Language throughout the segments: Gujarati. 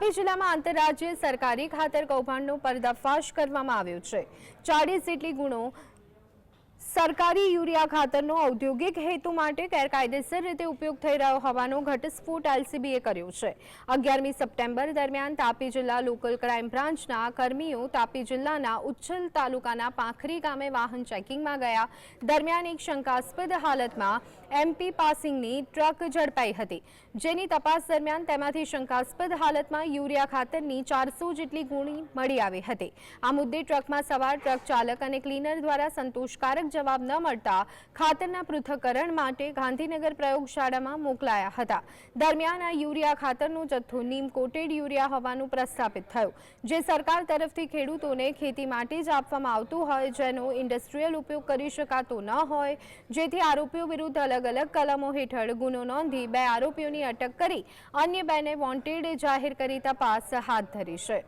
તાપી જિલ્લામાં આંતરરાજ્ય સરકારી ખાતર કૌભાંડનો પર્દાફાશ કરવામાં આવ્યો છે. ચાળીસ જેટલી ગુણો સરકારી યુરિયા ખાતરનો ઔદ્યોગિક હેતુ માટે ગેરકાયદેસર રીતે ઉપયોગ થઈ રહ્યો હોવાનો ઘટસ્ફોટ એલસીબીએ કર્યો છે. અગિયારમી સપ્ટેમ્બર દરમિયાન તાપી જિલ્લા લોકલ ક્રાઇમ બ્રાન્ચના કર્મીઓ તાપી જિલ્લાના ઉચ્છલ તાલુકાના પાંખરી ગામે વાહન ચેકિંગમાં ગયા. દરમિયાન એક શંકાસ્પદ હાલતમાં એમપી પાસિંગની ટ્રક ઝડપાઈ હતી. જેની તપાસ દરમિયાન તેમાંથી શંકાસ્પદ હાલતમાં યુરિયા ખાતરની ચારસો જેટલી ગુણી મળી આવી હતી. આ મુદ્દે ટ્રકમાં સવાર ટ્રક ચાલક અને ક્લીનર દ્વારા સંતોષકારક જવાબ ન મળતા ખાતરના પૃથ્થકરણ માટે ગાંધીનગર પ્રયોગશાળામાં મોકલાયા હતા. દરમિયાન આ યુરિયા ખાતરનો જથ્થો નીમ કોટેડ યુરિયા હોવાનું પ્રસ્થાપિત થયું. જે સરકાર તરફથી ખેડૂતોને ખેતી માટે જ આપવામાં આવતું હોય, જેનો ઇન્ડસ્ટ્રીયલ ઉપયોગ કરી શકાતો ન હોય, જેથી આરોપીઓ વિરુદ્ધ અલગ અલગ કલમો હેઠળ ગુનો નોંધી બે આરોપીઓની અટક કરી અન્ય બેને વોન્ટેડ જાહેર કરી તપાસ હાથ ધરી છે.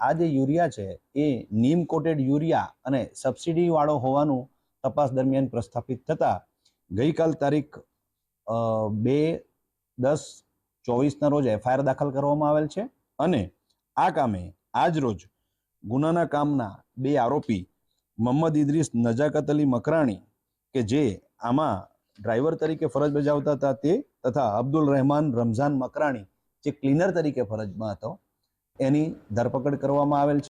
આ જે યુરિયા છે, એ નીમ કોટેડ યુરિયા અને સબસિડી વાળો હોવાનું તપાસ દરમિયાન પ્રસ્થાપિત થતા ગઈકાલ તારીખ બે દસ ચોવીસના રોજ એફઆઈઆર દાખલ કરવામાં આવેલ છે અને આ કામે આજ રોજ ગુનાના કામના બે આરોપી મોહમ્મદ ઇદ્રીસ નજાકત અલી મકરાણી કે જે આમાં ડ્રાઈવર તરીકે ફરજ બજાવતા હતા તે તથા અબ્દુલ રહેમાન રમઝાન મકરાણી જે ક્લીનર તરીકે ફરજમાં હતો એની ધરપકડ કરવામાં આવેલ છે.